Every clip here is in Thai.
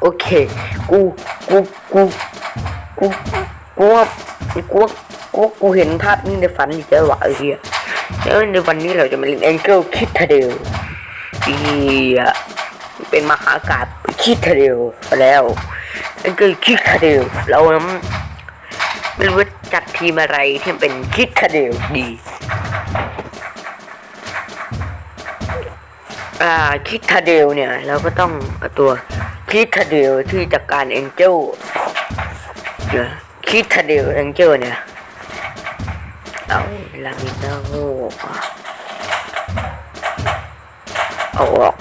โอเค กู กู กู กู กูว่ากูว่ากูกูเห็นภาพนี้ในฝันอีกแล้วว่ะไอ้เหี้ยแล้วในวันนี้เราจะมาเล่นแองเกิลคิดทาเดลอีอะเป็นมหากาบคิดทาเดลไปแล้วแองเกิลคิดทาเดลเรานั้นไม่รู้ว่าจัดทีมอะไรที่เป็นคิดทาเดลดีอ่าคิดทาเดลเนี่ย เราก็ต้องตัว คิดทเดลที่จัดการแองเจิลเนี่ยคิดทเดลแองเจลเนี่ย เอาลามินาโงเอาออก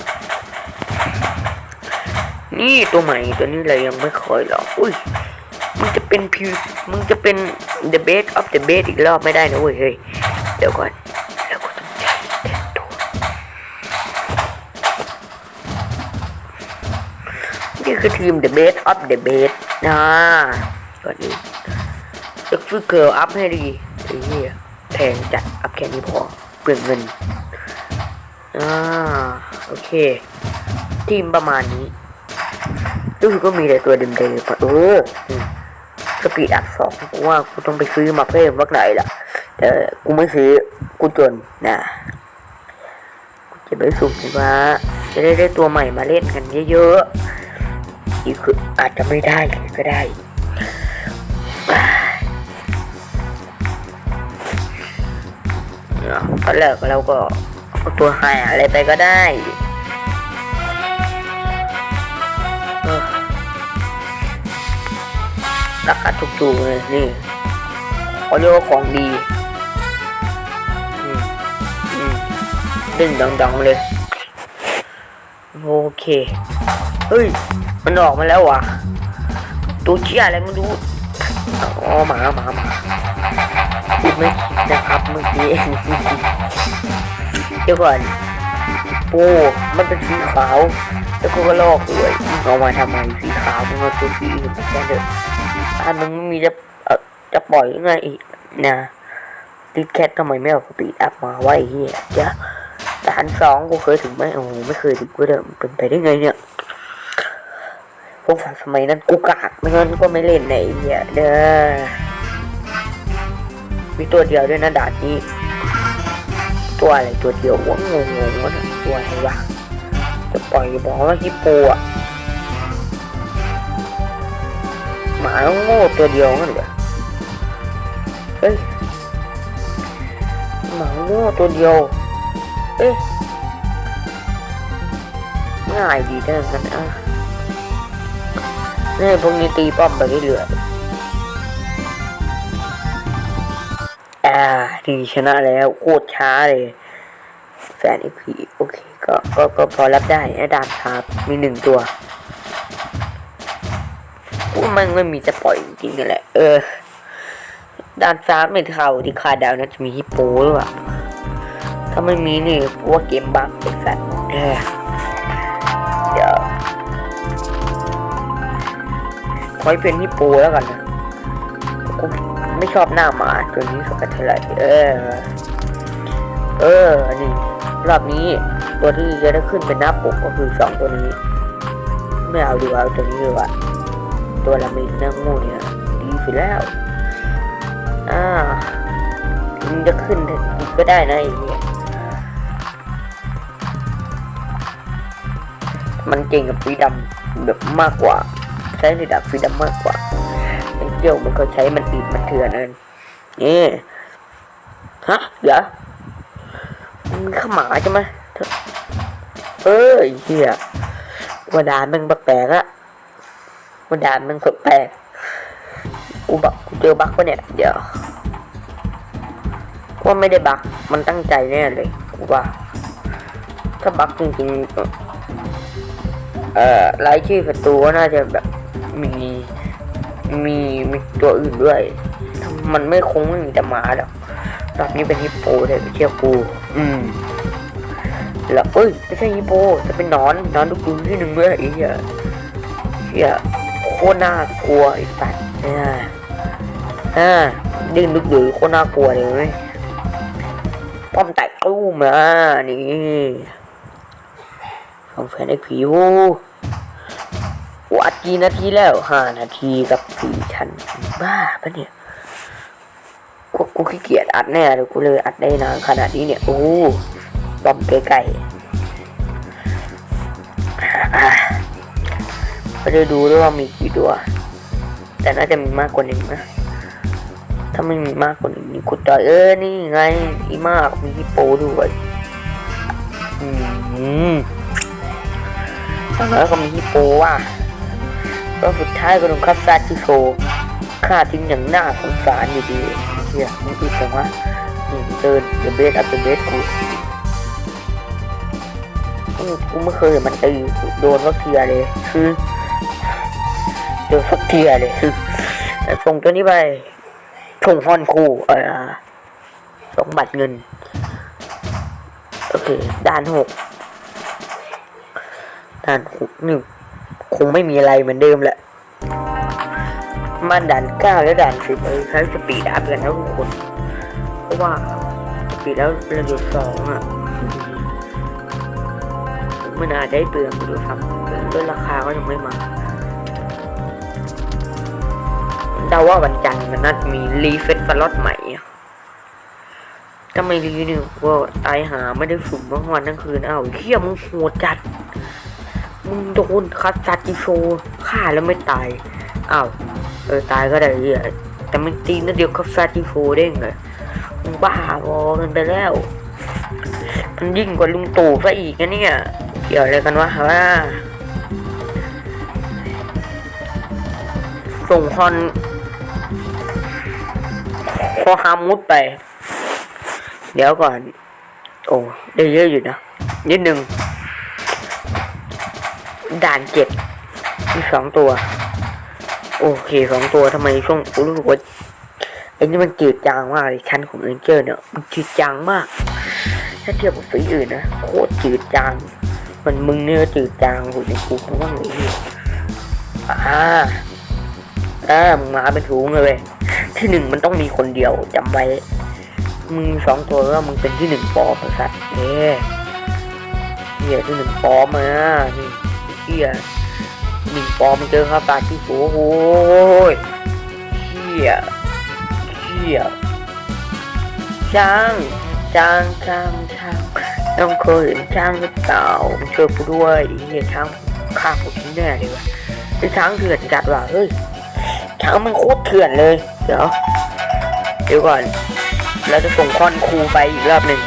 นี่ตัวใหม่ตัวนี้เรายังไม่เคยหรอก อุ้ยมึงจะเป็นพิวมึงจะเป็น the best of the best อีกรอบไม่ได้นะเว้ย เฮ้ย เดี๋ยวก่อน คือทีม The Best of the Best นะก่อนอื่นจะฝึกเกิร์ลอัพให้ดีไอ้เหี้ยแพงจัด อัพแค่นี้พอ เปลืองเงิน อ่า โอเค ทีมประมาณนี้รู้สึกก็มีแต่ตัวเดิมๆปะเออสปีดอัพสองกูว่ากูต้องไปซื้อมาเพิ่มวักไหนล่ะ แต่กูไม่ซื้อ กูจนนะกูจะไปสุ่มดีว่าจะได้ได้ตัวใหม่มาเล่นกันเยอะๆ อีกคืออาจจะไม่ได้ก็ได้ตอนแรกเราก็ตัวหายอะไรไปก็ได้ราคาถูกๆเลยนี่เขาเรียกว่าของดีดึงดังๆเลย โอเค เฮ้ย มันออกมาแล้ววะตัวเชี่ยอะไรไมันดูอ๋อหมาหมาหมาพูดไม่คิดนะครับเมื่อกี้เดี๋ยวก่อนโอ้มันเป็นสีขาวแล้วก็กระลอกด้วยเอามาทำไมสีขาวมึงเอาตัวสีอื่นแค่เถอะอันมึงไม่มีจะเออจะปล่อยยังไงอีกนะดิดแคททำไมไม่เอาปีดอัพมาไว้เฮียจ้ะด่านสองกูเคยถึงไหมโอ้ไม่เคยถึงกูเดิมเป็นไปได้ไงเนี่ย พวกฝันสมัยนั้นกูกากไม่งั้นก็ไม่เล่นไหนเนี่ยเด้อมีตัวเดียวด้วยนะดานนี้ ตัวอะไรตัวเดียววะงงงวะน่ะตัวอะไรวะจะปล่อยบอกว่าฮิปโปอะหมาโง่ตัวเดียวนั่นเหรอเฮ้ยหมาโง่ตัวเดียวเอ๊ะง่ายดีนะกันอะ นี่พวกนี้ตีป้อมไปเรื่อยๆอ่าดีชนะแล้วโคตรช้าเลยแฟนอีพีโอเคก็ก็ก็พอรับได้นะดามครับมีหนึ่งตัวกูว่ามันไม่มีจะปล่อยจริงๆนั่แหละเออดานซาร์ไม่เท่าที่คาดเดาวนะจะมีฮิปโปหรือเปล่าถ้าไม่มีนี่กูว่าเกมบักไอ้สัตว์ ให้เป็นฮิปโปแล้วกันนะกูไม่ชอบหน้าหมาตัวนี้สักเท่าไหร่เออ เออนี่รอบนี้ตัวที่จะได้ขึ้นเป็นหน้าปกก็คือสองตัวนี้ ไม่เอาดีกว่าเอาตัวนี้ดีกว่าตัวละมินหน้างูเนี่ยดีสุดแล้วอ่ามึงจะขึ้นก็ได้นะไอ้เหี้ยมันเก่งกับฟรีดัมแบบมากกว่า ใช้ระดับฟรีดัมมากกว่าไอเดียวมันก็ใช้มันอีกมันเถื่อนนั่นนี่ฮะเดี๋ยวมึงข้ามาใช่ไหมเอ้ยเฮียวาดานมึงแปลกอะว่าดานมึงแปลกกูบักกูเจอบักวะเนี่ย เดี๋ยวว่าไม่ได้บักมันตั้งใจแน่เลยกูว่า ถ้าบักจริงๆเอ่อรายชื่อศัตรูก็น่าจะแบบ มีมีมีตัวอื่นด้วยมันไม่คงไม่มีแต่หมาหรอกรอบนี้เป็นฮิปโปเลยเชื่อกูอืมแล้วเอ้ยไม่ใช่ฮิปโปจะเป็นหนอนหนอนลูกปืนที่หนึ่งด้วยไอ้เหี้ยเหี้ยโคตรน่ากลัวไอ้สัตว์เนี่ยอ่าดึงลูกดือโคตรน่ากลัวเลยเว้ยป้อมแตกตู้มอะนี่ของแฟนไอ้ผิว อัดกี่นาทีแล้วห้านาทีกับสี่ชันบ้าปะเนี่ยกูกูขี้เกียจอัดแน่เลยกูเลยอัดได้นานขนาดนี้เนี่ย โอ้บอมไกลๆอะก็จะดูด้วยว่ามีกี่ตัว แต่น่าจะมีมากกว่าหนึ่งนะถ้าไม่มีมากกว่าหนึ่งนี่กูต่อยเออนี่ไงอีมากมีฮิปโปด้วยอืม แล้วก็มีฮิปโปว่ะ ก็สุดท้ายก็โดนคับซาจิโชฆ่าทิ้งอย่างน่าสงสารอยู่ดีเฮียมึงอีกแต่ว่านี่เดินเดอะเบสอัพเดอะเบสกูกูไม่เคยเห็นมันตีโดนสักเทียเลย คือโดนสักเทียเลยคือแต่ส่งตัวนี้ไปส่งฮอนคูเออสองบัตรเงิน โอเคด่านหกด่านหกนี่ง คงไม่มีอะไรเหมือนเดิมแหละมาด่านเก้าและด่านสิบเออใช้สปีดอัพกันนะทุกคน เพราะว่าสปีดแล้วระดับสองอะมันอาจได้เปลืองดูครับด้วยราคาก็ยังไม่มาเดาว่าวันจันทร์มันน่าจะมีรีเฟซฟลอตใหม่ถ้าไม่รีนี่ก็ตายหาไม่ได้ฝึกเมื่อวันทั้งคืนอ้าวเฮียมึงโหดจัด มึงโดนคัสซาจิโชฆ่าแล้วไม่ตาย อ้าว เออตายก็ได้เหี้ยแต่มันตีนัดเดียวคัสซาจิโชเด้งเลยมึงบ้าบอกันไปแล้ว มันยิ่งกว่าลุงตู่ซะอีกนะเนี่ย เกี่ยวอะไรกันวะว่าส่งฮอนพอฮามุดไป เดี๋ยวก่อน โอ้ ได้เยอะอยู่นะนิดนึง ด่านเจ็ดมีสองตัว โอเคสองตัวทำไมช่วงรู้สึกว่าไอ้นี่มันจืดจางมากเลยชั้นของเรนเจอร์เนี่ยมันจืดจางมาก ถ้าเทียบกับสีอื่นนะโคตรจืดจาง มันมึงเนี่ยจืดจางกูในกูคงว่าไงดีอ่าอ่ามึงมาเป็นถุงเลยที่หนึ่งมันต้องมีคนเดียวจำไว้มึงสองตัวแล้วมึงเป็นที่หนึ่งปอมสัตว์เนี่ยเฮียที่หนึ่งปอมมานี่ เฮียหนึ่งปอมันเจอครับตาที่โอ้โหยเฮียเฮียจ้างจ้างจ้างจ้างต้องเคยเห็นช้างหรือเปล่ามึงช่วยกูด้วยเฮียช้างฆ่ากูทิ้งแน่เลยวะไอ้ช้างเถื่อนจัดว่ะเฮ้ยช้างมันโคตรเถื่อนเลย เดี๋ยวเดี๋ยวก่อนเราจะส่งคอนครูไปอีกรอบหนึ่ง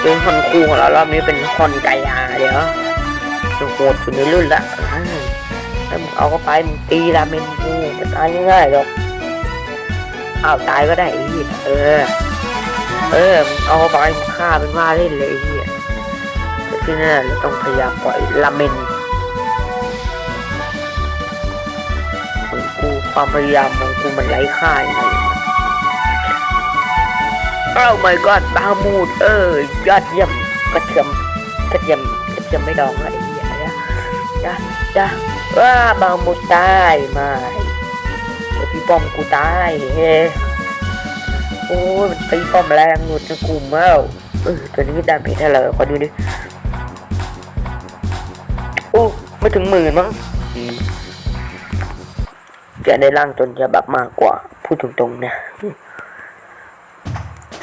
เป็นคอนครูของเรารอบนี้เป็นคอนไก่อาเดี๋ยว จะโหดสุดในรุ่นละถ้ามึงเอาเข้าไปมึงตีราเมนกูมันตายง่ายๆหรอกอ้าวตายก็ได้ไอ้เหี้ยเออ เออมึงเอาเข้าไปมึงฆ่าเป็นว่าเล่นเลยไอ้เหี้ยแต่ที่นั่นเราต้องพยายามปล่อยราเมนของกูความพยายามของกูมันไร้ค่าอย่างไรโอ้ my god บามูดเออยอดเยี่ยมกระเทียมกระเทียมกระเทียมไม่ดองอะไรอย่างเงี้ย จ้ะจ้ะว้าบามูดตายมาเดี๋ยวพี่ป้อมกูตายเฮ้โอ้ยมันตีป้อมแรงหนุดนะกูเมาเออตัวนี้ดาเมจเท่าไหร่ขอดูดิโอ้ไม่ถึงหมื่นมั้งอืมจะได้ร่างจนจะแบบมากกว่า พูดตรงๆนะ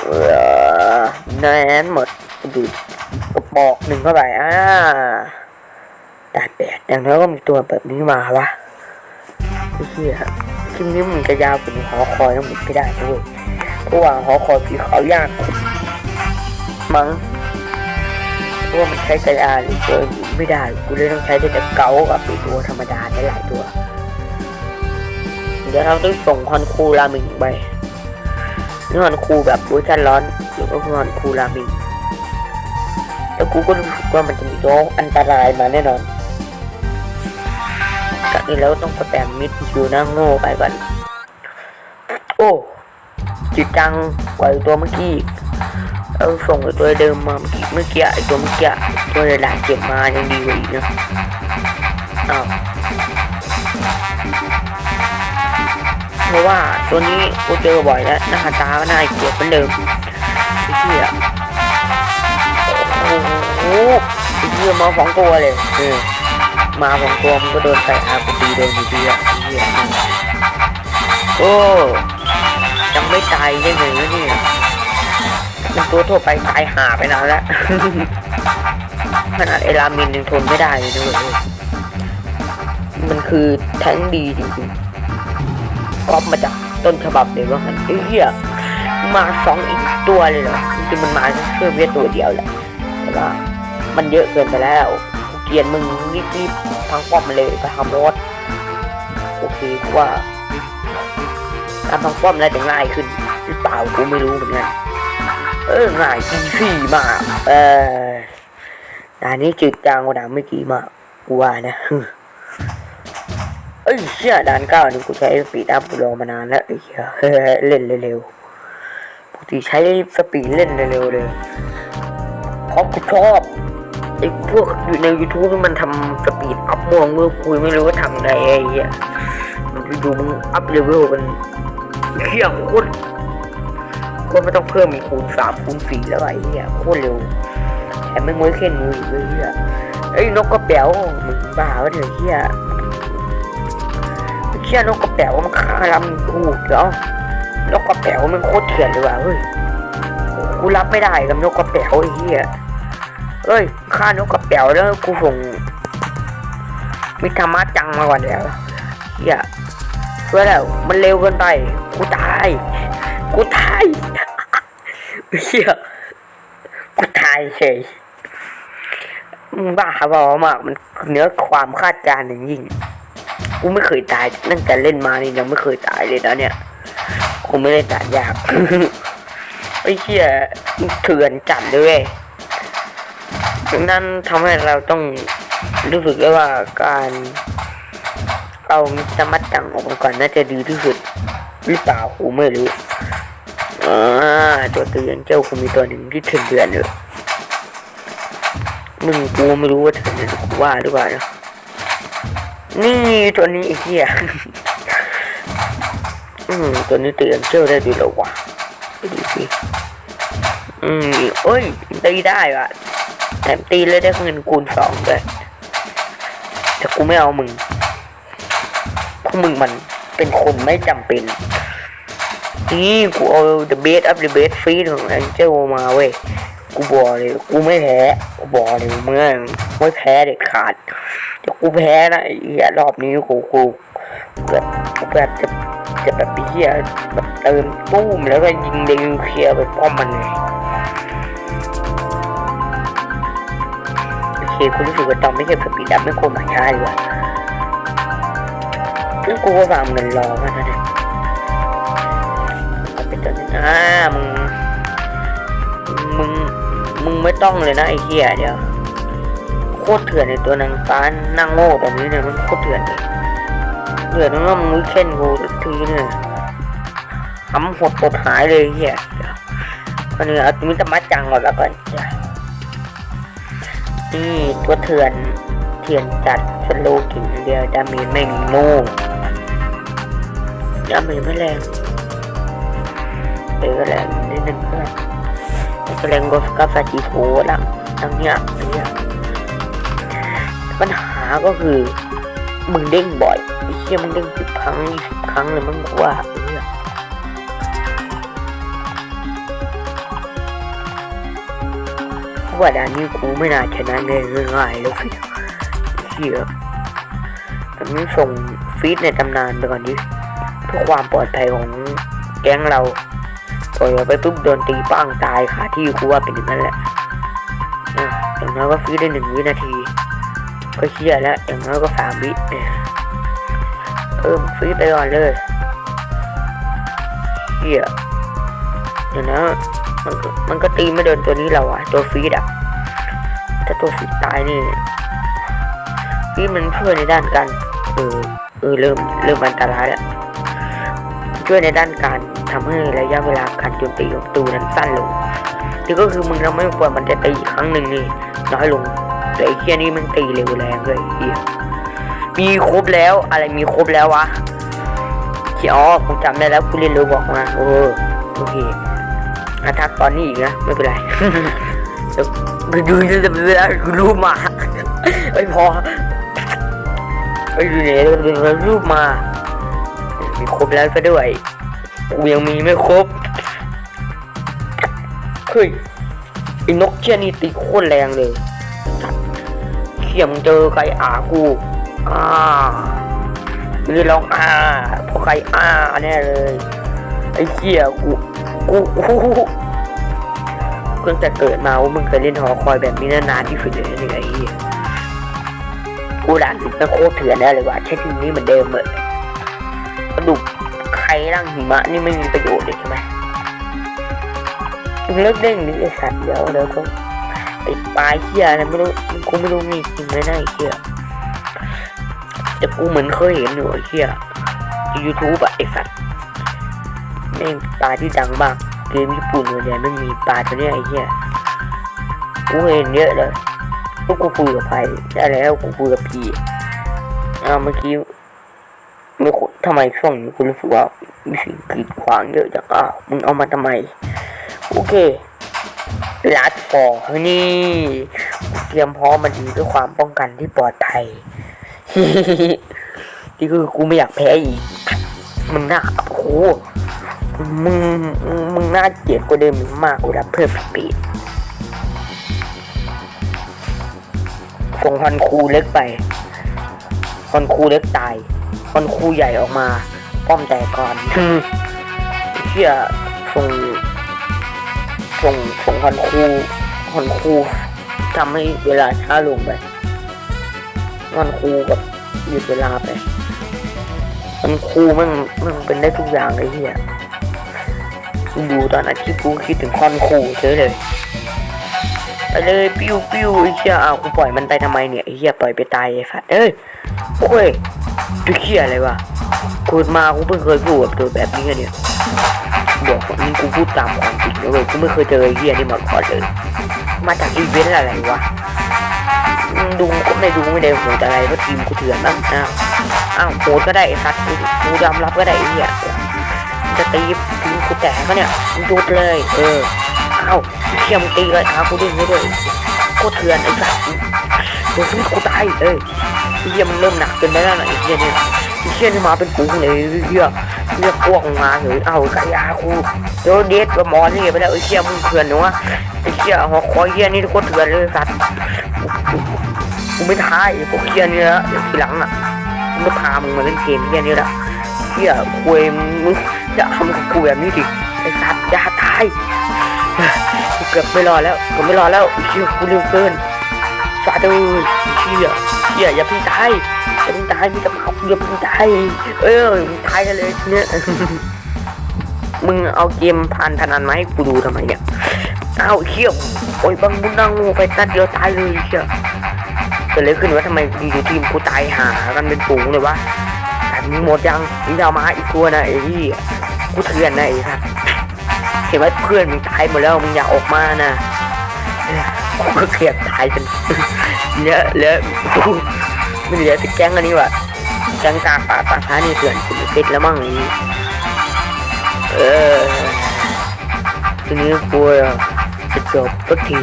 เออแน่นหมดดูกระบอกหนึ่งเข้าไปอ่า ตาแปดอย่างน้อยก็มีตัวแบบนี้มาวะเหี้ยคลิปนี้มันจะยาวกว่าหอคอยทั้งหมดไม่ได้ด้วยเพราะว่าหอคอยสีขายากมั้งเพราะว่ามันใช้กระยาหรือตัวอื่นไม่ได้ กูเลยต้องใช้แต่เกากับตัวธรรมดาได้หลายตัว เดี๋ยวเราต้องส่งคอนคูรามิงไปนี่มันคูแบบเวอร์ชันร้อนหรือว่ามันคูรามิงแล้วกูก็รู้สึกว่ามันจะมีตัวอันตรายมาแน่นอน นี้แล้วต้องแปมมิดอยู่หน้าโง่ไปก่อนโอ้จิตจังกว่าไอ้ตัวเมื่อกี้เราส่งไอ้ตัวเดิมมาเมื่อกี้เมื่อกี้ไอตัวเมื่อกี้ตัวหลายเก็บมายังดีกว่าอีกนะอ้าวเพราะว่าตัวนี้กูเจอบ่อยแล้วหน้าตาก็น่าเกลียดเหมือนเดิมไอ้เหี้ยโอ้โหไอ้เหี้ยมาสองตัวเลยเออ มาของตัวมันก็โดนใส่อากูตีโดนอยู่ดีอะเหี้ยโอ้ยังไม่ตายได้ไงวะเนี่ยมันตัวทั่วไปตายหาไปนานแล้วขนาดไอรามินยังทนไม่ได้เลยนะเว้ยมันคือแท้งดีจริงๆก๊อปมาจากต้นฉบับเลยว่างั้นไอ้เหี้ยมาสองอีกตัวเลยเหรอจริงมันมาเพื่อเวียตัวเดียวแหละแต่ว่ามันเยอะเกินไปแล้ว เกลียนมึงรีบๆพังป้อมมาเลยไปทำรถโอเคกูว่าการพังป้อมน่าจะง่ายขึ้นหรือเปล่ากูไม่รู้เหมือนกันเออง่ายอีซี่มากเออด่านนี้จืดจางกว่าด่านเมื่อกี้มากกูว่านะเอ้ยเชี่ยด่านเก้านี่กูใช้สปีดอัพกูรอมานานแล้วไอ้เหี้ยเล่นเร็วๆปกติใช้สปีดเล่นเร็วๆเลยเพราะกูชอบ ไอ้พวกอยู่ใน YouTube ที่มันทำสปีดอัพม่วงเมื่อกูไม่รู้ว่าทำไงไอ้เหี้ยมันไปดูมึงอัพเลเวลกันเหี้ยโคตรโคตรไม่ต้องเพิ่มมีคูณสามคูณสี่แล้วไอ้เหี้ยโคตรเร็วแถมไม่งไว้เข็นมืออีกเลยเฮียเอ้นกกระเป๋ามึงบ้าวะเถอะเฮียเชี่ยนกกระเป๋ามันฆ่าลำกูเดี๋ยวนกกระเป๋ามันโคตรเถื่อนเลยว่ะเฮ้ยกูรับไม่ได้กับนกกระเป๋าไอ้เฮีย เอ้ยฆ่านกกระเป๋าแล้วกูส่งมีธรรมะจังมาก่อนแล้วเฮียเพื่อแล้วมันเร็วเกินไป กูตาย กูตายเฮียกูตายเฉยมึงบ้าบอมาก มันเหนื้อความคาดการณ์อย่างยิ่ง กูไม่เคยตายตั้งแต่เล่นมานี่ยังไม่เคยตายเลยนะเนี่ย กูไม่ได้ตายยากไอ้เชี่ยเถื่อนจัดเลย นั่นทำให้เราต้องรู้สึกได้ว่าการเอาสมัดจังออกมาก่อนน่าจะดีที่สุดหรือเปล่ากูไม่รู้อ่าตัวเตือนเจ้าคงมีตัวหนึ่งที่เถื่อนเถื่อนเลยมึงกูไม่รู้ว่าถื่อนหรือกูว่าหรือเปล่านะนี่ตัวนี้ไอ้เหี้ยอืมตัวนี้เตือนเจ้าได้ดีแล้ววะไปดูสิอืมเอ้ยตีได้ว่ะ มตีเลยได้เงินคูณสองด้วยแต่กูไม่เอามึงเพราะมึงมันเป็นคนไม่จำเป็น นี่กูเอา the best of the best feed ของ Angel มาเว้ย กูบอกเลย กูไม่แพ้ กูบอกเลยเมื่อไม่แพ้เด็ดขาดแต่กูแพ้นะไอ้เหี้ยรอบนี้กูกูแบบแบบจะจะแบบไอ้เหี้ยแบบเติมตู้มแล้วก็ยิงเดนิวเคลียร์ไปป้อมมันเลย คกูรู้สึกว่าตอนไม่ใช่สปีดอัพไม่ควรมาช้าเลยว่ะซึ่งกูก็วางเงินรอมันนะเนี่ยเป็นตัวนึงอ่ามึง มึง มึงไม่ต้องเลยนะไอ้เหี้ยเดี๋ยว โคตรเถื่อนในตัวนางฟ้านั่งโง่แบบนี้เนี่ยมันโคตรเถื่อนเลยเถื่อนนั่งมึงเช่นกูสักทีเนี่ยทำหดปดหายเลยไอ้เหี้ยเดี๋ยวอันนี้เอามิตรมัดจังก่อนล้วก่อน เดี๋ยวนี่ตัวเถื่อนเถื่อนจัดสโลกินเดียวดามจไม่โน่ดามจไม่แรงเออแรงนิดนึงเพื่อนก็แรงกว่าฟาจิโฟลังทั้งเนี้ยทั้งเนี้ยปัญหาก็คือมึงเด้งบ่อยไอ้เชี่ยมึงเด้งสิบครั้งยี่สิบครั้งเลยมึงกว่า ว่าด่านนี้กูไม่น่าชนะได้ง่ายแล้วพี่เชี่ยต่นี้ส่งฟีดในตำนานไปก่อนดิเพื่อความปลอดภัยของแก๊งเราปล่อยไปปุ๊บโดนตีป้างตายขาที่กูว่าเป็นอย่างนั้นแหละอะอย่างน้อยก็ฟรีได้หนึ่งวินาที ก็เชี่ยแล้วอย่างน้อยก็สามวิเนี่ยเออฟรีไปก่อนเลยเชี่ยเดี๋ยวนะ มันก็มันก็ตีไม่โดนตัวนี้เราอะตัวฟีดอะถ้าตัวฟีดตายนี่ฟีดมันช่วยในด้านการเออเออเริ่มเริ่มอันตรายแล้วช่วยในด้านการทำให้ระยะเวลาการโจมตีของตูนั้นสั้นลงนี่ก็คือมึงเราไม่ควรมันจะตีอีกครั้งหนึ่งนี่น้อยลงแต่ไอ้เคียนี่มันตีเร็วแรงเลยเฮียมีครบแล้วอะไรมีครบแล้ววะเขียวผมจำได้แล้วกูเรียนรู้บอกมาโอ้โอเค อาทักตอนนี้อีกนะไม่เป็นไรดี๋ยวกูดูจะเวลากูรู้มาไม่พอไอ้ดูเนี่ยเรารูปมามีครบแล้วก็ด้วยกูยังมีไม่ครบเฮ้ยไอ้นกเชี่ยนี่ตีโคตรแรงเลยเขี่ยมเจอไก่อากูอ่ามึงจะร้องอ่าเพราะไก่อ่าแน่เลยไอ้เขี่ยกู กูกูตั้งแต่เกิดมาว่ามึงเคยเล่นหอคอยแบบนี้นานๆที่สุดเลยนี่ไอ้เหี้ยกูด่านมันโคตรเถื่อนแน่เลยว่ะใช้ทีมนี้เหมือนเดิมเลยกระดูกใครร่างหิมะนี่ไม่มีประโยชน์เลยใช่ไหมมึงเลิกเด้งดิไอสัตว์เดี๋ยวเดี๋ยวก็ไอปลายเหี้ยอะไม่รู้กูไม่รู้มีจริงไหมนะไอ้เหี้ยแต่กูเหมือนเคยเห็นอยู่ไอ้เหี้ยยูทูบอะไอสัตว์ แม่งปลาที่ดังมาก เกมญี่ปุ่นเนี่ยไม่มีปลาตัวเนี้ยไอ้เหี้ยกูเห็นเยอะเลยพวกกูคุยกับใครได้แล้วกูคุยกับพี่อ้าเมื่อกี้ไม่คุทำไมช่วงนี้กูรู้สึกว่ามีสิ่งกีดขวางเยอะจังอ้าวมึงเอามาทำไม โอเคลัดฟอร์นี่เตรียมพร้อมมาดีด้วยความป้องกันที่ปลอดภัยนี่คือกูไม่อยากแพ้อีกมึงน่าโอ้โห มึงมึงน่าเกลียดกว่าเดิมมากกูรับเพิ่มปีดส่งฮอนคูเล็กไปฮอนคูเล็กตายฮอนคูใหญ่ออกมา ป้อมแตกก่อนเชี่ยส่งส่งส่งฮอนคูฮอนคูทำให้เวลาช้าลงไปฮอนคูกับหยุดเวลาไปฮอนคูมันมันเป็นได้ทุกอย่างเลยเฮีย ดูตอนนั้นที่กูคิดถึงฮอนคูเฉยเลยไปเลยปิ้วปิ้วไอ้เชี่ยอ้าวกูปล่อยมันไปทำไมเนี่ยไอ้เหี้ยปล่อยไปตายไอ้สัตว์เอ้ยโอ้ยดูเชี่ยอะไรวะกูมากูเพิ่งเคยพูดกับตัวแบบนี้เนี่ยบอกว่านี่กูพูดตามความจริงเว้ยกูไม่เคยเจอไอ้เฮียนี่มาก่อนเลยมาจากอีเวนต์อะไรวะดูก็ไม่ดูไม่ได้โหดอะไรเพราะทีมกูเถื่อนบ้างอ้าวอ้าวโหดก็ได้ไอ้สัตว์กูยอมรับก็ได้ไอ้เฮียจะตี ทีมกูแตกก็เนี่ยมึงดูดเลย เอออ้าวเชี่ยมตีเลยอากูดึงให้ด้วยโคตรเถื่อนไอ้สัตว์เดี๋ยวชีวิตกูตายเอ้ยไอ้เฮียมันเริ่มหนักเกินไปแล้วนะไอ้เฮียเนี่ยไอ้เฮียนี่มาเป็นฝูงเลยไอ้เฮียเรียพวกมาเลยเอากายาคูโดนเด็ดกับหมอนี่ไปแล้วไอ้เชี่ยมึงเถื่อนหนูวะไอ้เชี่ยหัวคอยเหี้ยนี่โคตรเถื่อนเลยสัตว์กูไม่ท้ายพวกเหี้ยนี่ละทีหลังอะกูไม่พามึงมาเล่นเกมเหี้ยนี่ละเหี้ยคุยมึง จะทำกับกูแบบนี้ดิไอ้สัตว์อย่าตายกูเกือบไม่รอแล้วกือบไม่รอแล้วไอ้เชี่ยกูเร็วเกินฟาดเลยไอ้เชี่ยเชี่ยอย่าเพิ่งตายอย่าเพิ่งตายมีกระเป๋าอย่าเพิ่งตายเออมึงตายกันเลยเนี้ยมึงเอาเกมพันพนันมาให้กูดูทำไมเนี่ยเอาเขี้ยโอ้ยบังบุญนังงูไปนัดเดียวตายเลยเขี้ยเกิดอะไรขึ้นวะทำไมอยู่ทีมกูตายหากันเป็นฝูงเลยวะแต่มึงหมดยังมึงจะเอามาอีกตัวนะไอ้ที่ กูเถื่อนนะไอ้ค่ะเห็นไหมเพื่อนมึงตายหมดแล้วมึงอยากออกมานะกูก็เกลียดตายจนเนี้ยเหลือกูไม่เหลือแต่แก๊งอันนี้ว่ะแก๊งกาป่าป่าช้านี่เถื่อนกูเสร็จแล้วมั่งนี้เออทีนี้กูจะจบสักที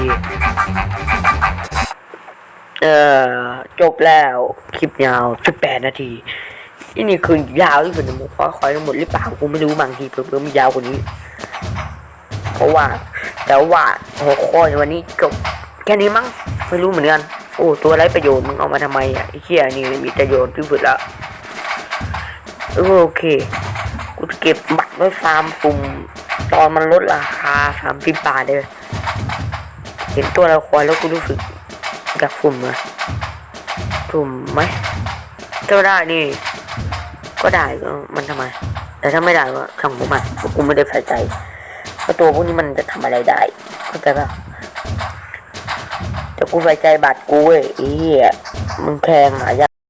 เออจบแล้วคลิปยาว 18 นาที อันนี้คือยาวที่สุดในหมู่ข้อคอยทั้งหมดหรือเปล่ากูไม่รู้บางทีเพิ่มมียาวกว่านี้ เพราะว่า แต่ว่าหัวข้อในวันนี้จบแค่นี้มั้งไม่รู้เหมือนกันโอ้ตัวไรประโยชน์มึงเอามาทำไมอะไอ้เหี้ยนี่มีประโยชน์ที่สุดละโอเคกูเก็บบัตรไว้ฟาร์มปุ่มตอนมันลดราคาสามสิบบาทเลยเห็นตัวละครแล้วกูรู้สึกอยากฝุ่มอะฝุ่มไหมถ้าได้นี่ ก็ได้ก็มันทำไม แต่ถ้าไม่ได้ก็ช่างผมอะเพราะกูไม่ได้ใส่ใจว่าตัวพวกนี้มันจะทำอะไรได้เข้าใจปะแต่กูใส่ใจบัตรกูเว้ยไอ้เหี้ยมึงแพงหายาก